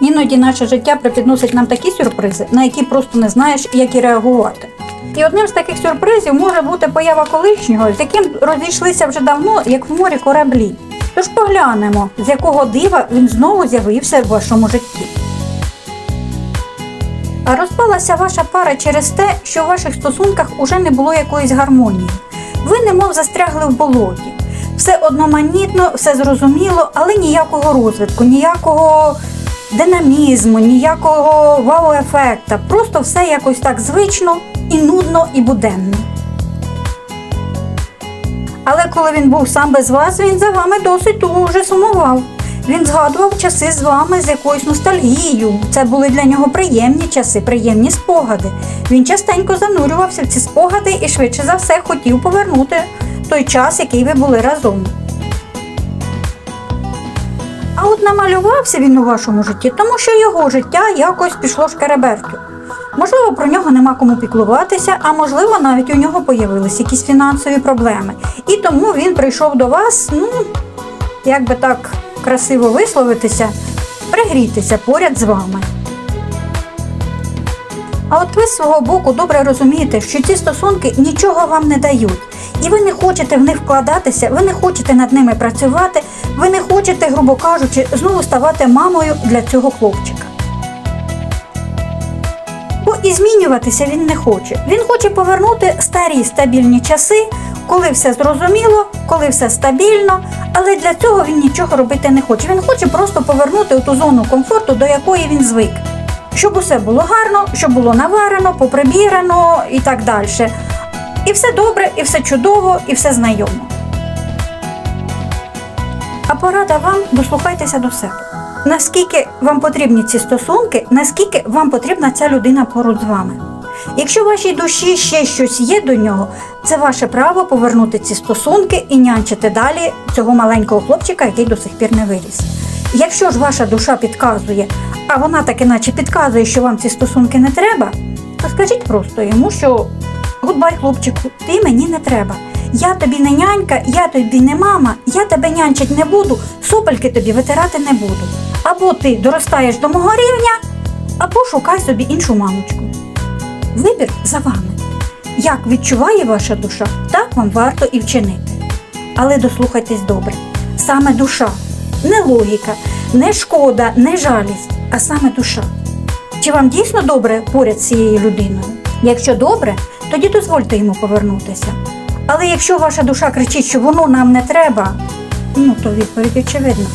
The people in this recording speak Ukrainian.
Іноді наше життя припідносить нам такі сюрпризи, на які просто не знаєш, як і реагувати. І одним з таких сюрпризів може бути поява колишнього, з яким розійшлися вже давно, як в морі кораблі. Тож поглянемо, з якого дива він знову з'явився в вашому житті. А розпалася ваша пара через те, що в ваших стосунках уже не було якоїсь гармонії. Ви немов застрягли в болоті. Все одноманітно, все зрозуміло, але ніякого розвитку, ніякого динамізму, ніякого вау-ефекта. Просто все якось так звично і нудно, і буденно. Але коли він був сам без вас, він за вами досить дуже сумував. Він згадував часи з вами з якоюсь ностальгією. Це були для нього приємні часи, приємні спогади. Він частенько занурювався в ці спогади і швидше за все хотів повернути той час, який ви були разом. От намалювався він у вашому житті, тому що його життя якось пішло шкереберту. Можливо, про нього нема кому піклуватися, а можливо, навіть у нього появилися якісь фінансові проблеми. І тому він прийшов до вас, ну, як би так красиво висловитися, пригрітися поряд з вами. А от ви з свого боку добре розумієте, що ці стосунки нічого вам не дають. І ви не хочете в них вкладатися, ви не хочете над ними працювати, ви не хочете, грубо кажучи, знову ставати мамою для цього хлопчика. Бо і змінюватися він не хоче. Він хоче повернути старі стабільні часи, коли все зрозуміло, коли все стабільно, але для цього він нічого робити не хоче. Він хоче просто повернути у ту зону комфорту, до якої він звик. Щоб усе було гарно, щоб було наварено, поприбірано і так далі. І все добре, і все чудово, і все знайомо. А порада вам дослухайтеся до себе. Наскільки вам потрібні ці стосунки, наскільки вам потрібна ця людина поруч з вами. Якщо в вашій душі ще щось є до нього, це ваше право повернути ці стосунки і нянчити далі цього маленького хлопчика, який до сих пір не виріс. Якщо ж ваша душа підказує, а вона так іначе підказує, що вам ці стосунки не треба, то скажіть просто йому, що гудбай, хлопчику, ти мені не треба. Я тобі не нянька, я тобі не мама, я тебе нянчить не буду, сопельки тобі витирати не буду. Або ти доростаєш до мого рівня, або шукай собі іншу мамочку. Вибір за вами. Як відчуває ваша душа, так вам варто і вчинити. Але дослухайтесь добре. Саме душа, не логіка, не шкода, не жалість, а саме душа. Чи вам дійсно добре поряд з цією людиною? Якщо добре, тоді дозвольте йому повернутися. Але якщо ваша душа кричить, що воно нам не треба, ну то відповідь очевидна.